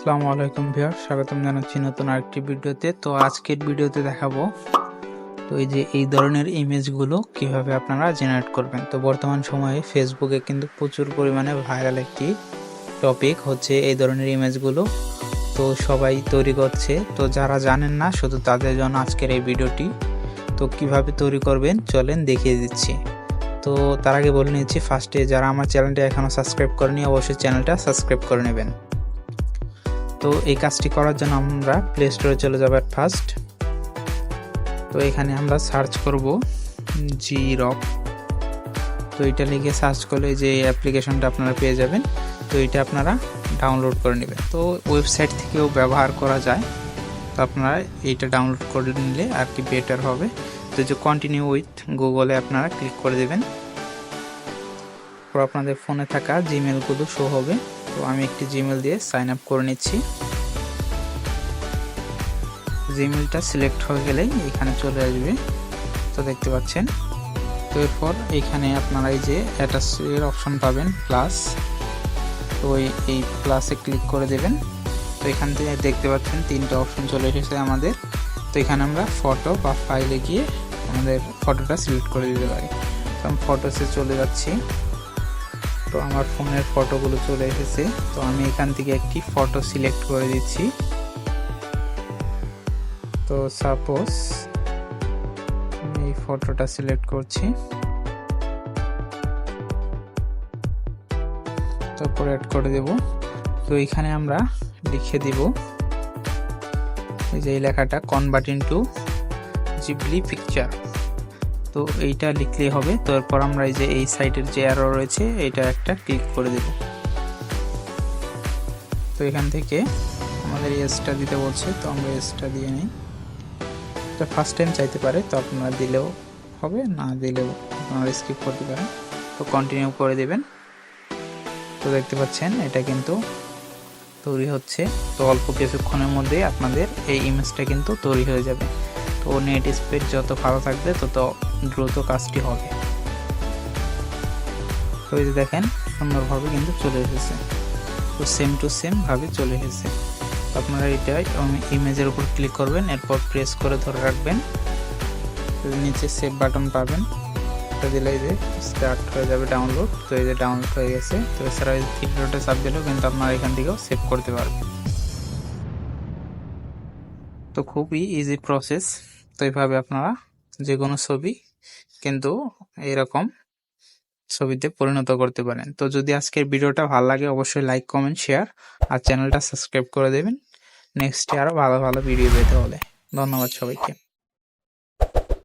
আসসালামু আলাইকুম ভিউয়ার স্বাগতম জানাচ্ছি নতুন আরেকটি ভিডিওতে। তো আজকের ভিডিওতে দেখাবো, তো এই যে এই ধরনের ইমেজগুলো কীভাবে আপনারা জেনারেট করবেন। তো বর্তমান সময়ে ফেসবুকে কিন্তু প্রচুর পরিমাণে ভাইরাল একটি টপিক হচ্ছে এই ধরনের ইমেজগুলো। তো সবাই তৈরি করছে, তো যারা জানেন না, শুধু তাদের জন্য আজকের এই ভিডিওটি। তো কীভাবে তৈরি করবেন, চলেন দেখিয়ে দিচ্ছি। তো তার আগে বলে নিচ্ছি ফার্স্টে যারা আমার চ্যানেলটা এখনও সাবস্ক্রাইব করেনি, অবশ্যই চ্যানেলটা সাবস্ক্রাইব করে নেবেন। তো এই কাজটি করার জন্য আমরা প্লে স্টোরে চলে যাব ফার্স্ট তো এখানে আমরা সার্চ করব জি রক তো এটা লিখে সার্চ করলে যে অ্যাপ্লিকেশনটা আপনারা পেয়ে যাবেন, তো এটা আপনারা ডাউনলোড করে নেবেন। তো ওয়েবসাইট থেকেও ব্যবহার করা যায়, তো আপনারা এইটা ডাউনলোড করে নিলে আর কি বেটার হবে। তো যে কন্টিনিউ উইথ গুগলে আপনারা ক্লিক করে দেবেন। তো আপনাদের ফোনে থাকা জিমেলগুলো শো হবে। তো আমি একটি জিমেল দিয়ে সাইন আপ করে নিচ্ছি। জিমেলটা সিলেক্ট হয়ে গেলেই এখানে চলে আসবে। তো দেখতে পাচ্ছেন। তো এরপর এখানে আপনারা এই যে অ্যাটাচের অপশন পাবেন প্লাস তো এই প্লাসে ক্লিক করে দেবেন। তো এখান থেকে দেখতে পাচ্ছেন তিনটে অপশন চলে এসেছে আমাদের। তো এখানে আমরা ফটো বা ফাইলে গিয়ে আমাদের ফটোটা সিলেক্ট করে দিতে পারি। তো আমি ফটোসে চলে যাচ্ছি। তো আমার ফোনের ফটোগুলো চলে এসেছে। তো আমি এখান থেকে একটি ফটো সিলেক্ট করে দিচ্ছি। তো সাপোজ এই ফটোটা সিলেক্ট করছি। তারপর অ্যাড করে দেব। তো এখানে আমরা লিখে দিব। এই যে এই লেখাটা কনভার্ট ইনটু জিবলি পিকচার তো এইটা লিখলেই হবে। তো এরপর আমরা এই যে এই সাইটের যে অ্যারো রয়েছে এটা একটা ক্লিক করে দেব। তো এখান থেকে আমাদের এসটা দিতে বলছে, তো আমরা এসটা দিয়ে নিই। এটা ফার্স্ট টাইম চাইতে পারে, তো আপনারা দিলেও হবে, না দিলেও আপনারা স্কিপ করতে পারেন। তো কন্টিনিউ করে দেবেন। তো দেখতে পাচ্ছেন, এটা কিন্তু তৈরি হচ্ছে। তো অল্প কিছুক্ষণের মধ্যে আপনাদের এই ইমেজটা কিন্তু তৈরি হয়ে যাবে। তো নেট স্পিড যত ভালো থাকবে, তত দ্রুত কাজটি হবে। তো এই যে দেখেন, সুন্দরভাবে কিন্তু চলে এসেছে। তো সেম টু সেম ভাবে চলে এসেছে। আপনারা এটা ইমেজের উপর ক্লিক করবেন, এরপর প্রেস করে ধরে রাখবেন। নিচে সেভ বাটন পাবেন। দিলে যে স্টার্ট হয়ে যাবে ডাউনলোড তো এই যে ডাউনলোড হয়ে গেছে। তো এছাড়া এই থ্রি চাপ দিলেও কিন্তু আপনারা এখান থেকেও সেভ করতে পারবেন। তো খুবই ইজি প্রসেস তো এইভাবে আপনারা যে কোনো ছবি কিন্তু এরকম ছবিতে পরিণত করতে পারেন। তো যদি আজকের ভিডিওটা ভালো লাগে, অবশ্যই লাইক কমেন্ট শেয়ার আর চ্যানেলটা সাবস্ক্রাইব করে দেবেন। নেক্সটে আরও ভালো ভালো ভিডিও পেতে হলে। ধন্যবাদ সবাইকে।